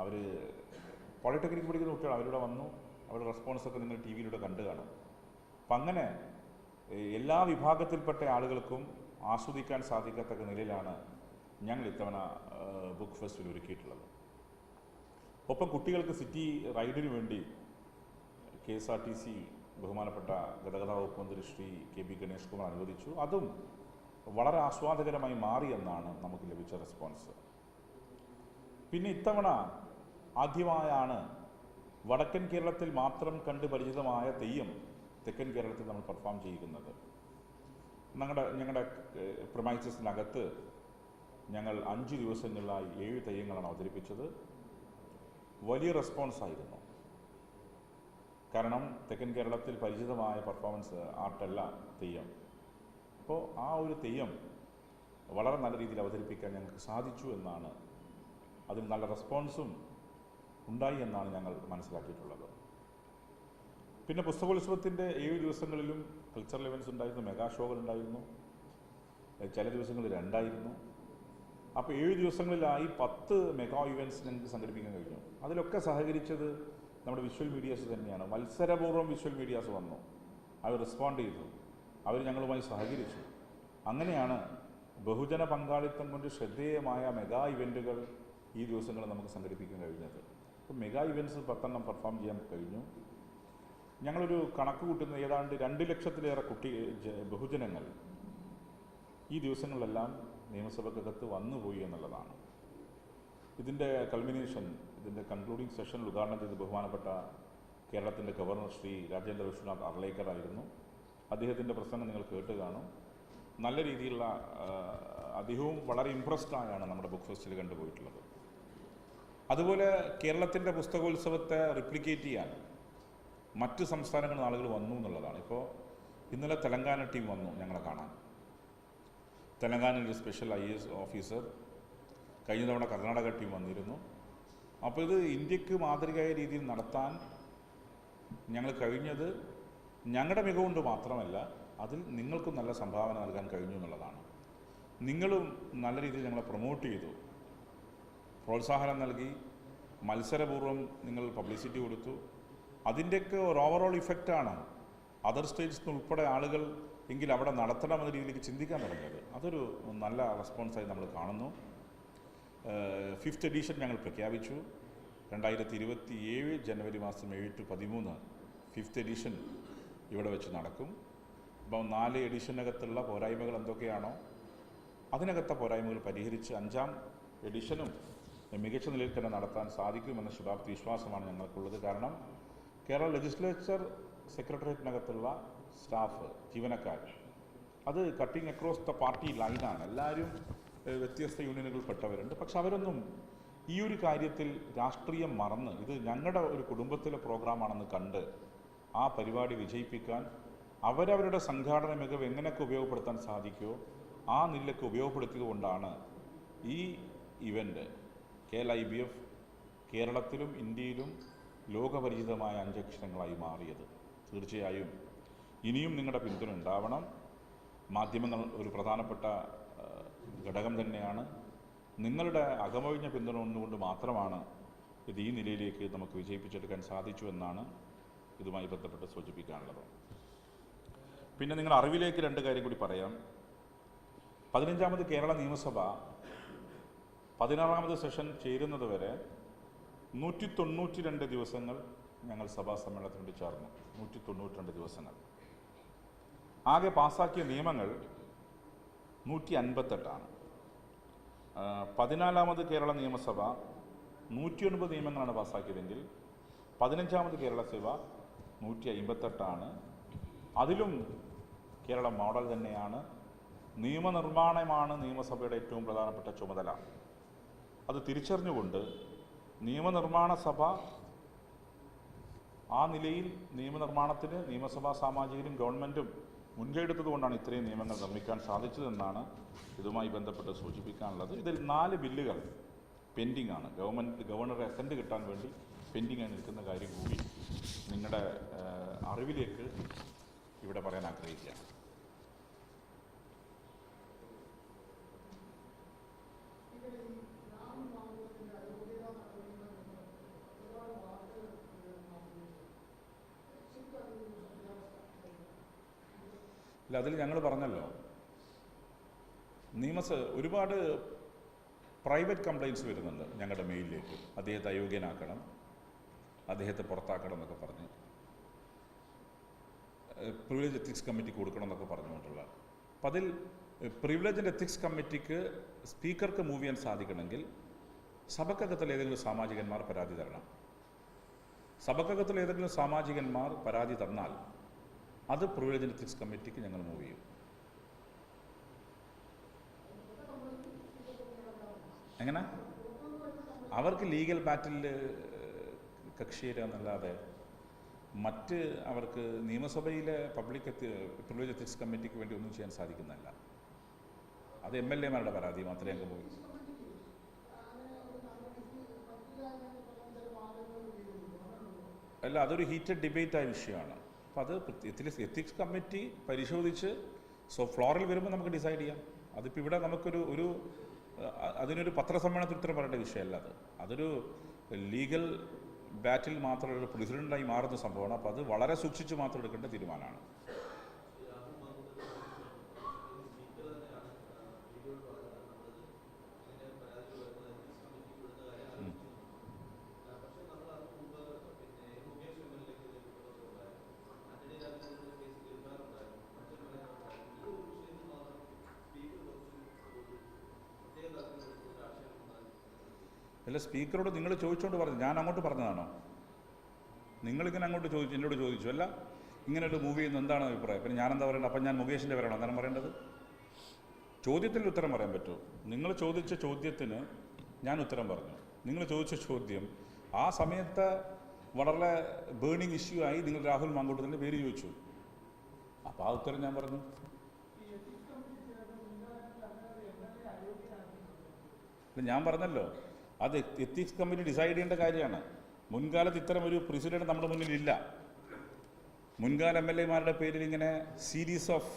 അവർ polytechnic പഠിക്കുന്ന കുട്ടികൾ അവരിവിടെ വന്നു അവരുടെ റെസ്പോൺസൊക്കെ നിങ്ങൾ ടി വിയിലൂടെ കണ്ടു കാണും. അപ്പം അങ്ങനെ എല്ലാ വിഭാഗത്തിൽപ്പെട്ട ആളുകൾക്കും ആസ്വദിക്കാൻ സാധിക്കത്തക്ക നിലയിലാണ് ഞങ്ങൾ ഇത്തവണ ബുക്ക് ഫെസ്റ്റിവൽ ഒരുക്കിയിട്ടുള്ളത്. ഒപ്പം കുട്ടികൾക്ക് സിറ്റി റൈഡിന് വേണ്ടി K S R T C ബഹുമാനപ്പെട്ട ഗതാഗത വകുപ്പ് മന്ത്രി ശ്രീ കെ ബി ഗണേഷ് കുമാർ അനുവദിച്ചു. അതും വളരെ ആസ്വാദകരമായി മാറിയെന്നാണ് നമുക്ക് ലഭിച്ച റെസ്പോൺസ് പിന്നെ ഇത്തവണ ആദ്യമായാണ് വടക്കൻ കേരളത്തിൽ മാത്രം കണ്ട് പരിചിതമായ തെയ്യം തെക്കൻ കേരളത്തിൽ നമ്മൾ പെർഫോം ചെയ്യുന്നത്. ഞങ്ങളുടെ ഞങ്ങളുടെ പ്രൊമൈസസിനകത്ത് ഞങ്ങൾ അഞ്ച് ദിവസങ്ങളിലായി ഏഴ് തെയ്യങ്ങളാണ് അവതരിപ്പിച്ചത്. വലിയ റെസ്പോൺസായിരുന്നു കാരണം തെക്കൻ കേരളത്തിൽ പരിചിതമായ പെർഫോമൻസ് ആർട്ടല്ല തെയ്യം. അപ്പോൾ ആ ഒരു തെയ്യം വളരെ നല്ല രീതിയിൽ അവതരിപ്പിക്കാൻ ഞങ്ങൾക്ക് സാധിച്ചു എന്നാണ്. അതിന് നല്ല റെസ്പോൺസും ഉണ്ടായി എന്നാണ് ഞങ്ങൾ മനസ്സിലാക്കിയിട്ടുള്ളത്. പിന്നെ പുസ്തകോത്സവത്തിന്റെ ഏഴ് ദിവസങ്ങളിലും കൾച്ചറൽ ഇവന്റ്സ് ഉണ്ടായിരുന്നു മെഗാ ഷോകൾ ഉണ്ടായിരുന്നു ചില ദിവസങ്ങളിൽ രണ്ടായിരുന്നു. അപ്പോൾ ഏഴ് ദിവസങ്ങളിലായി പത്ത് മെഗാ ഇവന്റ്സ് ഞങ്ങൾക്ക് സംഘടിപ്പിക്കാൻ കഴിഞ്ഞു. അതിലൊക്കെ സഹകരിച്ചത് നമ്മുടെ വിഷ്വൽ മീഡിയാസ് തന്നെയാണ്. മത്സരപൂർവം വിഷ്വൽ മീഡിയാസ് വന്നു. അവർ റെസ്പോണ്ട് ചെയ്തു. അവർ ഞങ്ങളുമായി സഹകരിച്ചു. അങ്ങനെയാണ് ബഹുജന പങ്കാളിത്തം കൊണ്ട് ശ്രദ്ധേയമായ മെഗാ ഇവന്റുകൾ ഈ ദിവസങ്ങളിൽ നമുക്ക് സംഘടിപ്പിക്കാൻ കഴിഞ്ഞത്. അപ്പോൾ മെഗാ ഇവന്റ്സ് പത്തെണ്ണം പെർഫോം ചെയ്യാൻ കഴിഞ്ഞു. ഞങ്ങളൊരു കണക്ക് കൂട്ടുന്ന ഏതാണ്ട് രണ്ട് ലക്ഷത്തിലേറെ കുട്ടി ബഹുജനങ്ങൾ ഈ ദിവസങ്ങളിലെല്ലാം നിയമസഭക്കകത്ത് വന്നുപോയി എന്നുള്ളതാണ്. ഇതിന്റെ കൾമിനേഷൻ ഇതിന്റെ കൺക്ലൂഡിംഗ് സെഷൻ ഉദ്ഘാടനം ചെയ്ത് ബഹുമാനപ്പെട്ട കേരളത്തിന്റെ ഗവർണർ ശ്രീ രാജേന്ദ്ര വിശ്വനാഥ് അർലേക്കർ ആയിരുന്നു അദ്ദേഹത്തിന്റെ പ്രസംഗം നിങ്ങൾ കേട്ട് കാണും. നല്ല രീതിയിലുള്ള അദ്ദേഹവും വളരെ ഇമ്പ്രസ്ഡ് ആയാണ് നമ്മുടെ ബുക്ക് ഫെസ്റ്റിൽ കണ്ടുപോയിട്ടുള്ളത്. അതുപോലെ കേരളത്തിന്റെ പുസ്തകോത്സവത്തെ റിപ്ലിക്കേറ്റ് ചെയ്യാൻ മറ്റ് സംസ്ഥാനങ്ങളിൽ ആളുകൾ വന്നു എന്നുള്ളതാണ്. ഇപ്പോൾ ഇന്നലെ തെലങ്കാന ടീം വന്നു ഞങ്ങളെ കാണാൻ. തെലങ്കാനയിലെ സ്പെഷ്യൽ ഐ എസ് ഓഫീസർ കഴിഞ്ഞ തവണ കർണാടക ടീം വന്നിരുന്നു. അപ്പോൾ ഇത് ഇന്ത്യയ്ക്ക് മാതൃകയായ രീതിയിൽ നടത്താൻ ഞങ്ങൾ കഴിഞ്ഞത് ഞങ്ങളുടെ മികവുകൊണ്ട് മാത്രമല്ല അതിൽ നിങ്ങൾക്കും നല്ല സംഭാവന നൽകാൻ കഴിഞ്ഞു എന്നുള്ളതാണ്. നിങ്ങളും നല്ല രീതിയിൽ ഞങ്ങളെ പ്രൊമോട്ട് ചെയ്തു. പ്രോത്സാഹനം നൽകി മത്സരപൂർവം നിങ്ങൾ പബ്ലിസിറ്റി കൊടുത്തു. അതിന്റെയൊക്കെ ഒരു ഓവറോൾ ഇഫക്റ്റാണ് അതർ സ്റ്റേറ്റ്സിൽ നിന്ന് ഉൾപ്പെടെ ആളുകൾ എങ്കിൽ അവിടെ നടത്തണമെന്ന രീതിയിലേക്ക് ചിന്തിക്കാൻ തുടങ്ങിയത്. അതൊരു നല്ല റെസ്പോൺസായി നമ്മൾ കാണുന്നു. ഫിഫ്ത്ത് എഡീഷൻ ഞങ്ങൾ പ്രഖ്യാപിച്ചു. രണ്ടായിരത്തി ഇരുപത്തി ഏഴ് ജനുവരി മാസം ഏഴ് ടു പതിമൂന്ന് ഫിഫ്ത്ത് എഡീഷൻ ഇവിടെ വെച്ച് നടക്കും. അപ്പം നാല് എഡീഷനകത്തുള്ള പോരായ്മകൾ എന്തൊക്കെയാണോ അതിനകത്തെ പോരായ്മകൾ പരിഹരിച്ച് അഞ്ചാം എഡിഷനും മികച്ച നിലയിൽ തന്നെ നടത്താൻ സാധിക്കുമെന്ന ശുഭാപ്തി വിശ്വാസമാണ് ഞങ്ങൾക്കുള്ളത്. കാരണം കേരള ലെജിസ്ലേച്ചർ സെക്രട്ടേറിയറ്റിനകത്തുള്ള സ്റ്റാഫ് ജീവനക്കാർ അത് കട്ടിങ് അക്രോസ് ദ പാർട്ടി ലൈനാണ് എല്ലാവരും വ്യത്യസ്ത യൂണിയനുകൾപ്പെട്ടവരുണ്ട് പക്ഷെ അവരൊന്നും ഈ ഒരു കാര്യത്തിൽ രാഷ്ട്രീയം മറന്ന് ഇത് ഞങ്ങളുടെ ഒരു കുടുംബത്തിലെ പ്രോഗ്രാമാണെന്ന് കണ്ട് ആ പരിപാടി വിജയിപ്പിക്കാൻ അവരവരുടെ സംഘാടന മികവ് എങ്ങനെയൊക്കെ ഉപയോഗപ്പെടുത്താൻ സാധിക്കുമോ ആ നിലയ്ക്ക് ഉപയോഗപ്പെടുത്തിയതുകൊണ്ടാണ് ഈ event K L I B F കേരളത്തിലും ഇന്ത്യയിലും ലോകപരിചിതമായ അഞ്ചക്ഷരങ്ങളായി മാറിയത്. തീർച്ചയായും ഇനിയും നിങ്ങളുടെ പിന്തുണ ഉണ്ടാവണം. മാധ്യമങ്ങൾ ഒരു പ്രധാനപ്പെട്ട ഘടകം തന്നെയാണ്. നിങ്ങളുടെ അകമൊഴിഞ്ഞ പിന്തുണ ഒന്നുകൊണ്ട് മാത്രമാണ് ഇത് ഈ നിലയിലേക്ക് നമുക്ക് വിജയിപ്പിച്ചെടുക്കാൻ സാധിച്ചു എന്നാണ് ഇതുമായി ബന്ധപ്പെട്ട് സൂചിപ്പിക്കാനുള്ളത്. പിന്നെ നിങ്ങൾ അറിവിലേക്ക് രണ്ട് കാര്യം കൂടി പറയാം. പതിനഞ്ചാമത് കേരള നിയമസഭ പതിനാറാമത് സെഷൻ ചേരുന്നത് വരെ നൂറ്റി തൊണ്ണൂറ്റി രണ്ട് ദിവസങ്ങൾ ഞങ്ങൾ സഭാ സമ്മേളനത്തിന് വേണ്ടി ചേർന്നു. നൂറ്റി തൊണ്ണൂറ്റി രണ്ട് ദിവസങ്ങൾ. ആകെ പാസാക്കിയ നിയമങ്ങൾ നൂറ്റി അൻപത്തെട്ടാണ് പതിനാലാമത് കേരള നിയമസഭ നൂറ്റി ഒൻപത് നിയമങ്ങളാണ് പാസ്സാക്കിയതെങ്കിൽ പതിനഞ്ചാമത് കേരള സഭ നൂറ്റി അമ്പത്തെട്ടാണ് അതിലും കേരള മോഡൽ തന്നെയാണ്. നിയമനിർമ്മാണമാണ് നിയമസഭയുടെ ഏറ്റവും പ്രധാനപ്പെട്ട ചുമതല. അത് തിരിച്ചറിഞ്ഞുകൊണ്ട് നിയമനിർമ്മാണ സഭ ആ നിലയിൽ നിയമനിർമ്മാണത്തിന് നിയമസഭാ സാമാജികരും ഗവൺമെന്റും മുൻകൈ എടുത്തതുകൊണ്ടാണ് ഇത്രയും നിയമങ്ങൾ നിർമ്മിക്കാൻ സാധിച്ചതെന്നാണ് ഇതുമായി ബന്ധപ്പെട്ട് സൂചിപ്പിക്കാനുള്ളത്. ഇതിൽ നാല് ബില്ലുകൾ പെൻഡിംഗ് ആണ് ഗവൺമെന്റ് ഗവർണറെ അസന്റ് കിട്ടാൻ വേണ്ടി പെൻഡിംഗ് ആയി നിൽക്കുന്ന കാര്യം കൂടി നിങ്ങളുടെ അറിവിലേക്ക് ഇവിടെ പറയാൻ ആഗ്രഹിക്കുകയാണ്. ഇല്ല അതിൽ ഞങ്ങൾ പറഞ്ഞല്ലോ. നിയമസ ഒരുപാട് പ്രൈവറ്റ് കംപ്ലൈൻസ് വരുന്നുണ്ട് ഞങ്ങളുടെ മെയിലിലേക്ക്. അദ്ദേഹത്തെ അയോഗ്യനാക്കണം അദ്ദേഹത്തെ പുറത്താക്കണം എന്നൊക്കെ പറഞ്ഞ്. പ്രിവിലേജ് എത്തിക്സ് കമ്മിറ്റി കൊടുക്കണം എന്നൊക്കെ പറഞ്ഞുകൊണ്ടുള്ള. അപ്പം അതിൽ പ്രിവിലേജ് എത്തിക്സ് കമ്മിറ്റിക്ക് സ്പീക്കർക്ക് മൂവ് ചെയ്യാൻ സാധിക്കണമെങ്കിൽ സഭക്കകത്തിൽ ഏതെങ്കിലും സാമാജികന്മാർ പരാതി തരണം. സഭക്കകത്തിൽ ഏതെങ്കിലും സാമാജികന്മാർ പരാതി തന്നാൽ അത് പ്രിവിലേജ് എത്തിക്സ് കമ്മിറ്റിക്ക് ഞങ്ങൾ മൂവ് ചെയ്യും. എങ്ങനെ? അവർക്ക് ലീഗൽ ബാറ്റിൽ കക്ഷി ചേരാന്നല്ലാതെ മറ്റ് അവർക്ക് നിയമസഭയിലെ പബ്ലിക് എത്തി പ്രിവിലേജ് എത്തിക്സ് കമ്മിറ്റിക്ക് വേണ്ടി ഒന്നും ചെയ്യാൻ സാധിക്കുന്നതല്ല. അത് എം എൽ എമാരുടെ പരാതി മാത്രമേ അങ്ങ് പോയി അല്ല അതൊരു ഹീറ്റഡ് ഡിബേറ്റ് ആയ വിഷയമാണ്. അപ്പോൾ അത് എത്തിക്സ് കമ്മിറ്റി പരിശോധിച്ച് സോ ഫ്ലോറിൽ വരുമ്പോൾ നമുക്ക് ഡിസൈഡ് ചെയ്യാം. അതിപ്പോൾ ഇവിടെ നമുക്കൊരു ഒരു അതിനൊരു പത്രസമ്മേളനത്തിൽ ഉത്തരം പറയേണ്ട വിഷയമല്ല അത്. അതൊരു ലീഗൽ ബാറ്റിൽ മാത്രമുള്ള പ്രസിഡന്റായി മാറുന്ന സംഭവമാണ്. അപ്പോൾ അത് വളരെ സൂക്ഷിച്ച് മാത്രം എടുക്കേണ്ട തീരുമാനമാണ്. അല്ല സ്പീക്കറോട് നിങ്ങൾ ചോദിച്ചുകൊണ്ട് പറഞ്ഞു. ഞാൻ അങ്ങോട്ട് പറഞ്ഞതാണോ? നിങ്ങളിങ്ങനെ അങ്ങോട്ട് ചോദിച്ചു എന്നോട് ചോദിച്ചു. അല്ല ഇങ്ങനെ ഒരു മൂവി ചെയ്യുന്ന എന്താണ് അഭിപ്രായം? പിന്നെ ഞാനെന്താ പറയേണ്ടത്? അപ്പം ഞാൻ മുകേഷിന്റെ പേരാണോ അന്നേരം പറയേണ്ടത്? ചോദ്യത്തിൽ ഉത്തരം പറയാൻ പറ്റുമോ നിങ്ങൾ ചോദിച്ച ചോദ്യത്തിന് ഞാൻ ഉത്തരം പറഞ്ഞു. നിങ്ങൾ ചോദിച്ച ചോദ്യം ആ സമയത്ത് വളരെ ബേണിംഗ് ഇഷ്യൂ ആയി നിങ്ങൾ രാഹുൽ മാങ്കോട്ടത്തിന്റെ പേര് ചോദിച്ചു. അപ്പോൾ ആ ഉത്തരം ഞാൻ പറഞ്ഞു. ഞാൻ പറഞ്ഞല്ലോ. അത് എത്തിക്സ് കമ്മിറ്റി ഡിസൈഡ് ചെയ്യേണ്ട കാര്യമാണ്. മുൻകാലത്ത് ഇത്തരം ഒരു പ്രസിഡന്റ് നമ്മുടെ മുന്നിൽ ഇല്ല മുൻകാല എം എൽ എമാരുടെ പേരിൽ ഇങ്ങനെ സീരീസ് ഓഫ്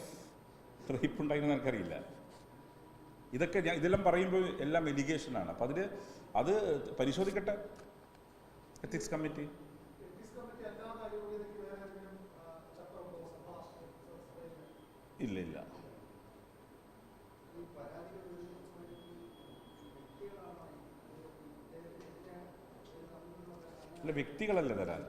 റേപ്പ് ഉണ്ടായിരുന്നു എനിക്കറിയില്ല. ഇതൊക്കെ ഞാൻ ഇതെല്ലാം പറയുമ്പോൾ എല്ലാം എലിഗേഷനാണ് അപ്പം അതിൽ അത് പരിശോധിക്കട്ടെ? എത്തിക്സ് കമ്മിറ്റി ഇല്ല ഇല്ല. അല്ല വ്യക്തികളല്ല തരാൻ.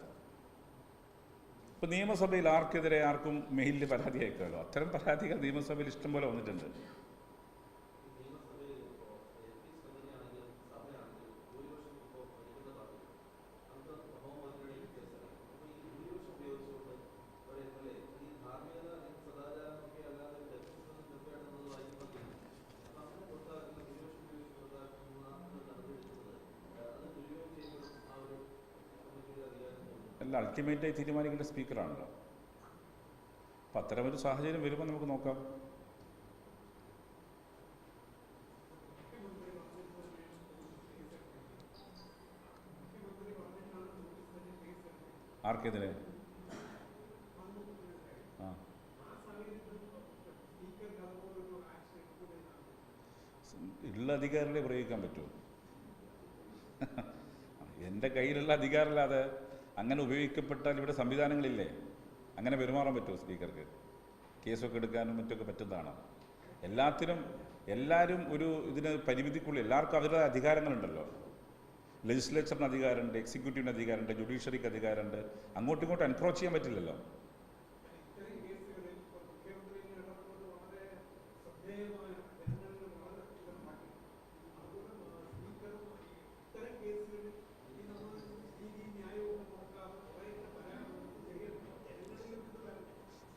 ഇപ്പൊ നിയമസഭയിൽ ആർക്കെതിരെ ആർക്കും മെയിലിൽ പരാതി അയക്കാമല്ലോ അത്തരം പരാതികൾ നിയമസഭയിൽ ഇഷ്ടം പോലെ വന്നിട്ടുണ്ട്. അല്ല അൾട്ടിമേറ്റായി തീരുമാനിക്കേണ്ട സ്പീക്കറാണല്ലോ അപ്പം അത്തരമൊരു സാഹചര്യം വരുമ്പോൾ നമുക്ക് നോക്കാം. ആർക്കെതിരെ? ഉള്ള അധികാരമല്ലേ പ്രയോഗിക്കാൻ പറ്റൂ എന്റെ കയ്യിലുള്ള അധികാരമല്ലാതെ അങ്ങനെ ഉപയോഗിക്കപ്പെട്ടാൽ ഇവിടെ സംവിധാനങ്ങളില്ലേ? അങ്ങനെ പെരുമാറാൻ പറ്റുമോ സ്പീക്കർക്ക്? കേസൊക്കെ എടുക്കാനും മറ്റൊക്കെ പറ്റുന്നതാണ്? എല്ലാത്തിനും എല്ലാവരും ഒരു ഇതിന് പരിമിതിക്കുള്ളിൽ എല്ലാവർക്കും അവരുടെ അധികാരങ്ങളുണ്ടല്ലോ. ലെജിസ്ലേച്ചറിന് അധികാരമുണ്ട് എക്സിക്യൂട്ടീവിന് അധികാരമുണ്ട് ജുഡീഷ്യറിക്ക് അധികാരമുണ്ട്. അങ്ങോട്ടും ഇങ്ങോട്ടും എൻക്രോച്ച് ചെയ്യാൻ പറ്റില്ലല്ലോ.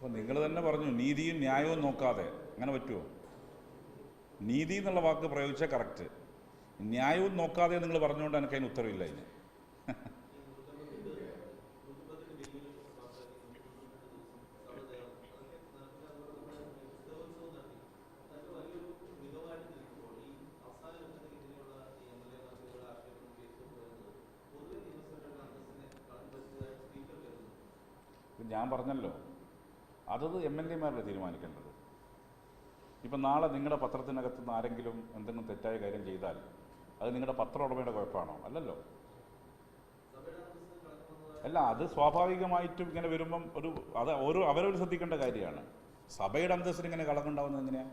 അപ്പോൾ നിങ്ങൾ തന്നെ പറഞ്ഞു നീതിയും ന്യായവും നോക്കാതെ. അങ്ങനെ പറ്റുമോ നീതി എന്നുള്ള വാക്ക് പ്രയോഗിച്ചാൽ കറക്റ്റ് ന്യായവും നോക്കാതെ നിങ്ങൾ പറഞ്ഞുകൊണ്ട് എനിക്ക് അതിന് ഉത്തരവില്ല അതിന് ഞാൻ പറഞ്ഞല്ലോ അതത് എം എൽ എമാരല്ലേ തീരുമാനിക്കേണ്ടത്? ഇപ്പം നാളെ നിങ്ങളുടെ പത്രത്തിനകത്ത് നിന്ന് ആരെങ്കിലും എന്തെങ്കിലും തെറ്റായ കാര്യം ചെയ്താൽ അത് നിങ്ങളുടെ പത്ര ഉടമയുടെ കുഴപ്പമാണോ അല്ലല്ലോ. അല്ല അത് സ്വാഭാവികമായിട്ടും ഇങ്ങനെ വരുമ്പം ഒരു അത് ഓരോ അവരവർ ശ്രദ്ധിക്കേണ്ട കാര്യമാണ്. സഭയുടെ അന്തസ്സിന് ഇങ്ങനെ കളങ്ങുണ്ടാവുന്നത് എങ്ങനെയാണ്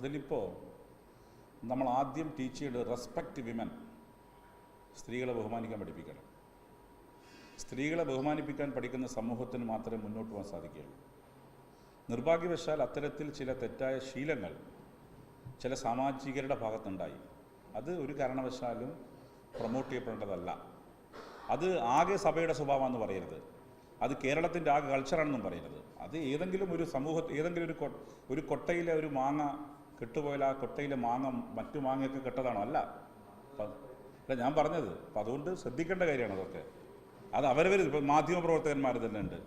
അതിലിപ്പോൾ നമ്മൾ ആദ്യം ടീച്ച് ചെയ്യേണ്ടത് റെസ്പെക്റ്റ് വിമൻ സ്ത്രീകളെ ബഹുമാനിക്കാൻ പഠിപ്പിക്കണം. സ്ത്രീകളെ ബഹുമാനിപ്പിക്കാൻ പഠിക്കുന്ന സമൂഹത്തിന് മാത്രമേ മുന്നോട്ട് പോകാൻ സാധിക്കുകയുള്ളൂ. നിർഭാഗ്യവശാൽ അത്തരത്തിൽ ചില തെറ്റായ ശീലങ്ങൾ ചില സാമാജികരുടെ ഭാഗത്തുണ്ടായി. അത് ഒരു കാരണവശാലും പ്രൊമോട്ട് ചെയ്യപ്പെടേണ്ടതല്ല. അത് ആകെ സഭയുടെ സ്വഭാവമാണെന്ന് പറയരുത്. അത് കേരളത്തിന്റെ ആകെ കൾച്ചറാണെന്നും പറയരുത്. അത് ഏതെങ്കിലും ഒരു സമൂഹ ഏതെങ്കിലും ഒരു ഒരു കൊട്ടയിലെ ഒരു മാങ്ങ കെട്ടുപോയാൽ ആ കൊട്ടയിലെ മാങ്ങ മറ്റു മാങ്ങയൊക്കെ കെട്ടതാണോ? അല്ല. അല്ല ഞാൻ പറഞ്ഞത് അപ്പം അതുകൊണ്ട് ശ്രദ്ധിക്കേണ്ട കാര്യമാണ് അതൊക്കെ. അത് അവരവർ ഇപ്പം മാധ്യമപ്രവർത്തകന്മാർ തന്നെ ഉണ്ട്.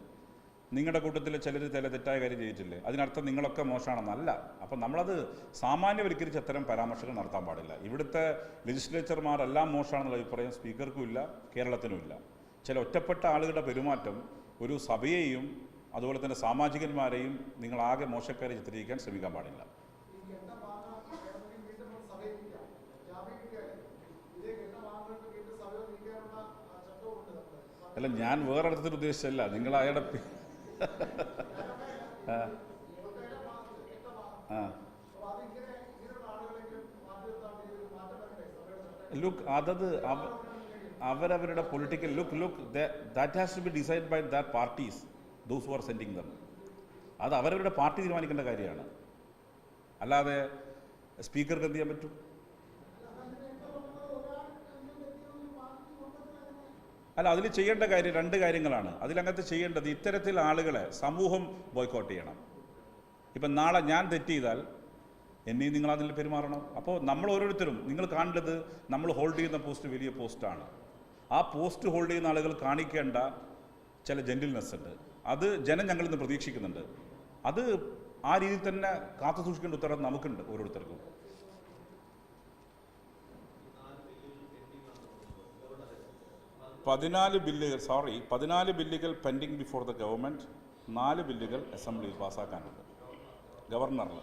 നിങ്ങളുടെ കൂട്ടത്തിൽ ചിലർ ചില തെറ്റായ കാര്യം ചെയ്തിട്ടില്ലേ? അതിനർത്ഥം നിങ്ങളൊക്കെ മോശമാണെന്നല്ല അപ്പം നമ്മളത് സാമാന്യവൽക്കരിച്ച് അത്തരം പരാമർശങ്ങൾ നടത്താൻ പാടില്ല. ഇവിടുത്തെ ലെജിസ്ലേച്ചർമാരെല്ലാം മോശമാണെന്നുള്ള അഭിപ്രായം സ്പീക്കർക്കും ഇല്ല കേരളത്തിനും ഇല്ല. ചില ഒറ്റപ്പെട്ട ആളുകളുടെ പെരുമാറ്റം ഒരു സഭയെയും അതുപോലെ തന്നെ സാമാജികന്മാരെയും നിങ്ങളാകെ മോശക്കാരെ ചിത്രീകരിക്കാൻ ശ്രമിക്കാൻ പാടില്ല ഈ കെട്ട മാങ്ങ വേണമെങ്കിൽ വീണ്ടും സഭയിലിരിക്കാം. ജാമ്യം കിട്ടിയാലേ ഇതേ കെട്ട മാങ്ങകൾക്ക് വീണ്ടും സഭയിൽ ഇരിക്കാനുള്ള ആ, ചട്ടവുമുണ്ട് നമ്മുടെ. അല്ല ഞാൻ വേറെ അർത്ഥത്തിൽ ഉദ്ദേശിച്ചല്ല നിങ്ങൾ അയാളുടെ? ലുക്ക് അതത് അവരവരുടെ political look look that has to be decide by that parties those are sending them അത് അവരവരുടെ പാർട്ടി തീരുമാനിക്കേണ്ട കാര്യമാണ്. അല്ലാതെ സ്പീക്കർക്ക് എന്ത് ചെയ്യാൻ പറ്റും? അല്ല അതിൽ ചെയ്യേണ്ട കാര്യം രണ്ട് കാര്യങ്ങളാണ്. അതിലങ്ങത്ത് ചെയ്യേണ്ടത് ഇത്തരത്തിൽ ആളുകളെ സമൂഹം ബോയ്ക്കോട്ട് ചെയ്യണം. ഇപ്പം നാളെ ഞാൻ തെറ്റ് ചെയ്താൽ എന്നെയും നിങ്ങൾ അതിൽ പെരുമാറണം. അപ്പോൾ നമ്മൾ ഓരോരുത്തരും നിങ്ങൾ കാണേണ്ടത് നമ്മൾ ഹോൾഡ് ചെയ്യുന്ന പോസ്റ്റ് വലിയ പോസ്റ്റാണ് ആ പോസ്റ്റ് ഹോൾഡ് ചെയ്യുന്ന ആളുകൾ കാണിക്കേണ്ട ചില ജെന്റിൽനെസ് ഉണ്ട്. അത് ജനം ഞങ്ങളിൽ നിന്ന് പ്രതീക്ഷിക്കുന്നുണ്ട്. അത് ആ രീതിയിൽ തന്നെ കാത്തു സൂക്ഷിക്കേണ്ട ഉത്തരവാദിത്വം നമുക്കുണ്ട് ഓരോരുത്തർക്കും. പതിനാല് ബില്ലുകൾ സോറി പതിനാല് ബില്ലുകൾ പെൻഡിങ് ബിഫോർ ദ ഗവൺമെന്റ് നാല് ബില്ലുകൾ അസംബ്ലിയിൽ പാസ്സാക്കാനുണ്ട്. ഗവർണറിൽ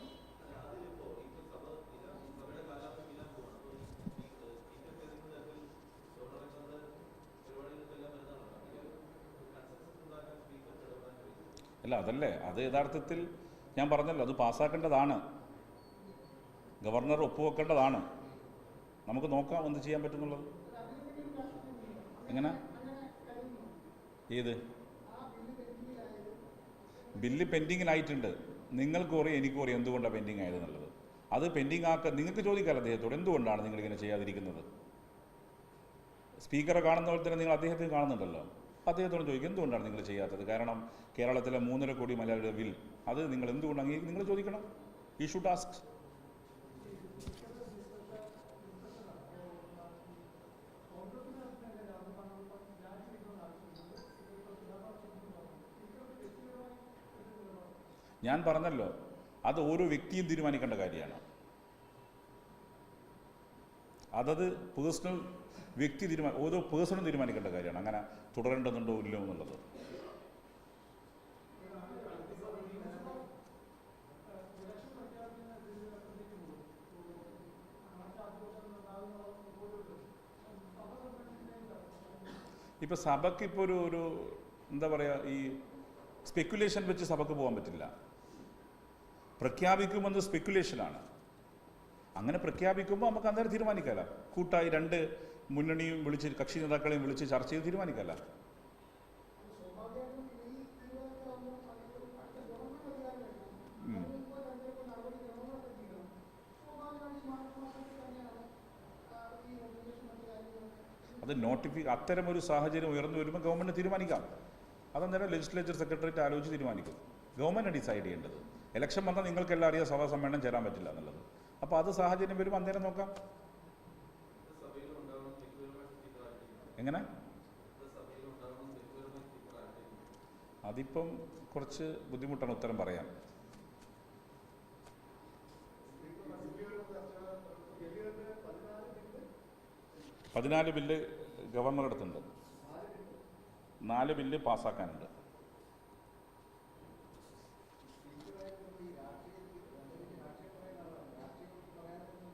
അല്ല അതല്ലേ അത് യഥാർത്ഥത്തിൽ ഞാൻ പറഞ്ഞല്ലോ അത് പാസ്സാക്കേണ്ടതാണ്. ഗവർണർ ഒപ്പുവെക്കേണ്ടതാണ്. നമുക്ക് നോക്കാം എന്ത് ചെയ്യാൻ പറ്റുന്നുള്ളത്. എങ്ങനെ? ഏത്? ബില്ല് പെൻഡിങ്ങിലായിട്ടുണ്ട് നിങ്ങൾക്ക് പറയും എനിക്ക് പറയും എന്തുകൊണ്ടാണ് പെൻഡിങ് ആയതെന്നുള്ളത് അത് പെൻഡിങ് ആക്കാൻ നിങ്ങൾക്ക് ചോദിക്കാമല്ലോ അദ്ദേഹത്തോട്? എന്തുകൊണ്ടാണ് നിങ്ങൾ ഇങ്ങനെ ചെയ്യാതിരിക്കുന്നത്? സ്പീക്കറെ കാണുന്ന പോലെ തന്നെ നിങ്ങൾ അദ്ദേഹത്തെ കാണുന്നുണ്ടല്ലോ. അദ്ദേഹത്തോട് ചോദിക്കും എന്തുകൊണ്ടാണ് നിങ്ങൾ ചെയ്യാത്തത്? കാരണം കേരളത്തിലെ മൂന്നര കോടി മലയാളിയുടെ ബിൽ അത് നിങ്ങൾ എന്തുകൊണ്ടാണ് നിങ്ങൾ ചോദിക്കണം. ഈ ഷുഡ് ആസ്ക് ഞാൻ പറഞ്ഞല്ലോ അത് ഓരോ വ്യക്തിയും തീരുമാനിക്കേണ്ട കാര്യമാണ്. അതത് പേഴ്സണൽ വ്യക്തി തീരുമാന ഓരോ പേഴ്സണും തീരുമാനിക്കേണ്ട കാര്യമാണ്. അങ്ങനെ തുടരേണ്ടതുണ്ടോ ഇല്ലയോ എന്നുള്ളത്. ഇപ്പോൾ ഒരു ഒരു എന്താ പറയുക ഈ സ്പെക്കുലേഷൻ വെച്ച് സഭയ്ക്ക് പോകാൻ പറ്റില്ല. പ്രഖ്യാപിക്കുമെന്ന് സ്പെക്കുലേഷനാണ് അങ്ങനെ പ്രഖ്യാപിക്കുമ്പോൾ നമുക്ക് അന്നേരം തീരുമാനിക്കാമല്ലോ കൂട്ടായി രണ്ട് മുന്നണിയും വിളിച്ച് കക്ഷി നേതാക്കളെയും വിളിച്ച് ചർച്ച ചെയ്ത് തീരുമാനിക്കാമല്ലോ അത് നോട്ടിഫി അത്തരം ഒരു സാഹചര്യം ഉയർന്നു വരുമ്പോൾ ഗവൺമെന്റ് തീരുമാനിക്കാം. അതന്നേരം ലെജിസ്ലേച്ചർ സെക്രട്ടറിയേറ്റ് ആലോചിച്ച് തീരുമാനിക്കും. ഗവൺമെന്റ് ഡിസൈഡ് ചെയ്യേണ്ടത്. ഇലക്ഷൻ വന്നാൽ നിങ്ങൾക്കെല്ലാം അറിയാം സഭാ സമ്മേളനം ചേരാൻ പറ്റില്ല എന്നുള്ളത്. അപ്പോൾ അത് സാഹചര്യം വരും അന്നേരം നോക്കാം. എങ്ങനെ? അതിപ്പം കുറച്ച് ബുദ്ധിമുട്ടാണ് ഉത്തരം പറയാൻ. പതിനാല് ബില്ല് ഗവർണർ അടുത്തുണ്ട്. നാല് ബില്ല് പാസ്സാക്കാനുണ്ട് സ്പീക്കറായിട്ടുള്ള ഈ രാഷ്ട്രീയത്തിൽ രണ്ടുപേരും രാഷ്ട്രീയം പറയുന്ന ആളാണ് രാഷ്ട്രീയം പറയാനൊന്നും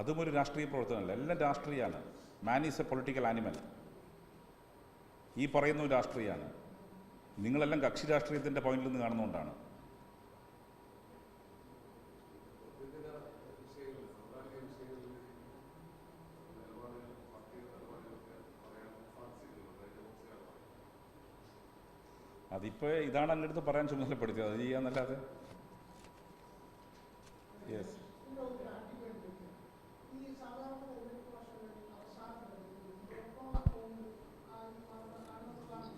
അതും ഒരു രാഷ്ട്രീയ പ്രവർത്തനമല്ല എല്ലാം രാഷ്ട്രീയമാണ് man is a political animal ഈ പറയുന്ന രാഷ്ട്രീയമാണ് നിങ്ങളെല്ലാം കക്ഷി രാഷ്ട്രീയത്തിന്റെ പോയിന്റിൽ നിന്ന് കാണുന്നുകൊണ്ടാണ് അതിപ്പോൾ ഇതാണ് എന്റെ അടുത്ത് പറയാൻ ചുമതലപ്പെടുത്തിയത്. അത് ചെയ്യാന്നല്ലാതെ? യെസ് ഇതിന്റെ ഒരു ആർട്ടിക്കിൾ ഈ സാധാരണ തെരഞ്ഞെടുപ്പ് വർഷങ്ങളിൽ അവസാന തെരഞ്ഞെടുപ്പിൽ എപ്പോഴും പോകുന്നു ആ ഈ കാണുന്ന കാണുന്നതാണ്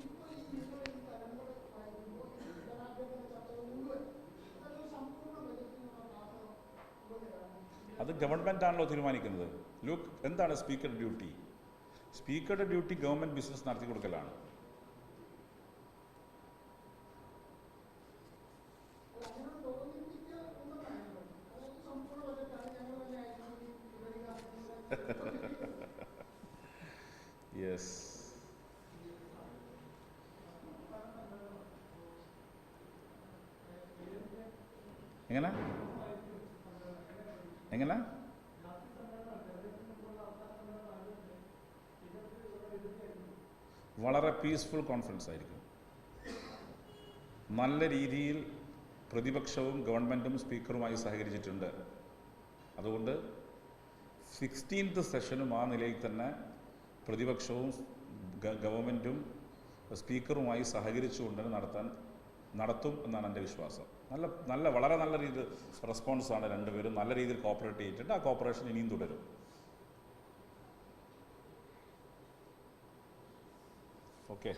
ഇപ്പോൾ ഈ ഇപ്പോൾ ഈ തലമുറ വരുമ്പോൾ ഈ ജനാധിപത്യ ചർച്ച മുഴുവൻ അതൊരു സമ്പൂർണ ബജറ്റിനുള്ള പ്രാർത്ഥന ഇവിടെയാണ് അത് ഗവൺമെന്റ് ആണല്ലോ തീരുമാനിക്കുന്നത്. ലുക്ക് എന്താണ് സ്പീക്കറുടെ ഡ്യൂട്ടി സ്പീക്കറുടെ ഡ്യൂട്ടി ഗവൺമെന്റ് ബിസിനസ് നടത്തി കൊടുക്കലാണ് അല്ല അങ്ങനെ തോന്നിപ്പിക്കുക ഒന്നതാണ് അതായത് സമ്പൂർണ ബജറ്റാണ് ഞങ്ങൾ തന്നെ ആയിരുന്നു ഈ വിപണികാലത്തിലൂടെ യെസ് എങ്ങനെ എങ്ങനെ വളരെ പീസ്ഫുൾ കോൺഫറൻസ് ആയിരിക്കും. നല്ല രീതിയിൽ പ്രതിപക്ഷവും ഗവൺമെന്റും സ്പീക്കറുമായി സഹകരിച്ചിട്ടുണ്ട്. അതുകൊണ്ട് സിക്സ്റ്റീൻത്ത് സെഷനും ആ നിലയിൽ തന്നെ പ്രതിപക്ഷവും ഗവൺമെന്റും സ്പീക്കറുമായി സഹകരിച്ചുകൊണ്ട് നടത്താൻ നടത്തും എന്നാണ് എന്റെ വിശ്വാസം. നല്ല നല്ല വളരെ നല്ല രീതിയിൽ റെസ്പോൺസാണ് രണ്ടുപേരും നല്ല രീതിയിൽ കോപ്പറേറ്റ് ചെയ്തിട്ടുണ്ട്. ആ കോപ്പറേഷൻ ഇനിയും തുടരും. Okay.